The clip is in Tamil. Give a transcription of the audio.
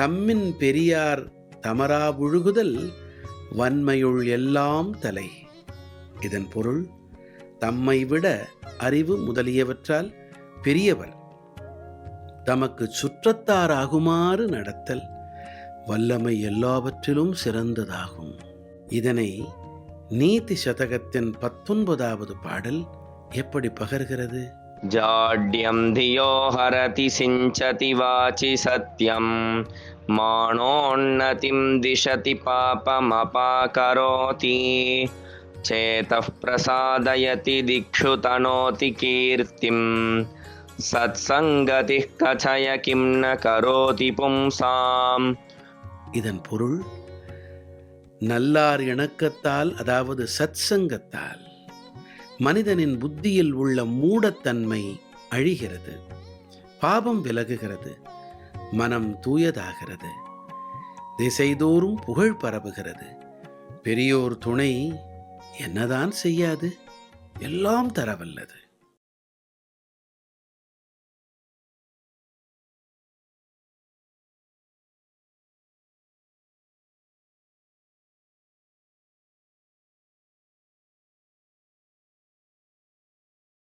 தம்மின் பெரியார் தமரா புழுகுதல் வன்மையுள் எல்லாம் தலை. இதன் பொருள் தம்மை விட அறிவு முதலியவற்றால் பெரியவர் தமக்கு சுற்றத்தாராகுமாறு நடத்தல் வல்லமை எல்லாவற்றிலும் சிறந்ததாகும். இதனை நீதி சதகத்தின் பத்தொன்பதாவது பாடல் எப்படி பகர்கிறது? ஜாட்யம் தியோ சிஞ்சதி வாச்சி சத்யம். माणोन्नतिं दिशति पापमपाकरोति चेतः प्रसादयति दिक्षु तनोति कीर्तिं सत्सङ्गतिः कथय किं न करोति पुंसाम् இதன் பொருள் நல்லார் இணக்கத்தால் அதாவது சத்சங்கத்தால் மனிதனின் புத்தியில் உள்ள மூடத்தன்மை அழிகிறது பாபம் விலகுகிறது மனம் தூயதாகிறது. திசைதோறும் புகழ் பரவுகிறது. பெரியோர் துணை என்னதான் செய்யாது? எல்லாம் தரவல்லது.